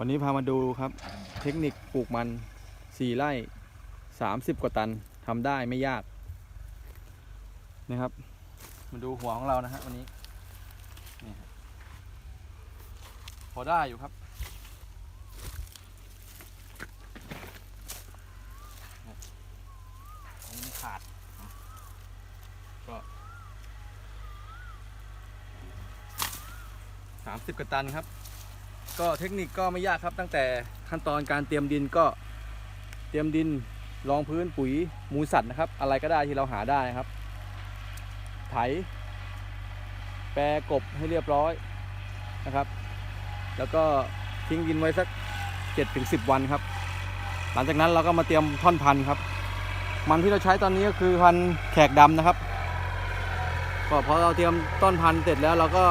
วันนี้พามาดูครับ เทคนิคปลูกมัน4ไร่30กว่าตันทำได้ไม่ยากนะครับ มาดูหัวของเรานะฮะวันนี้นี่พอได้อยู่ครับอันนี้ขาด ก็สามสิบกว่าตันครับ ก็เทคนิคก็ไม่ยากครับตั้งแต่ขั้นตอนการเตรียมดินก็เตรียมดินรองพื้นปุ๋ยมูลสัตว์นะครับ อะไรก็ได้ที่เราหาได้นะครับ ไถ แปรกบให้เรียบร้อยนะครับ แล้วก็ทิ้งดินไว้สัก 7-10 วันครับ หลังจากนั้นเราก็มาเตรียมท่อนพันธุ์ครับ มันที่เราใช้ตอนนี้ก็คือพันธุ์แขกดำนะครับก็พอเราเตรียมต้นพันธุ์เสร็จแล้วเราก็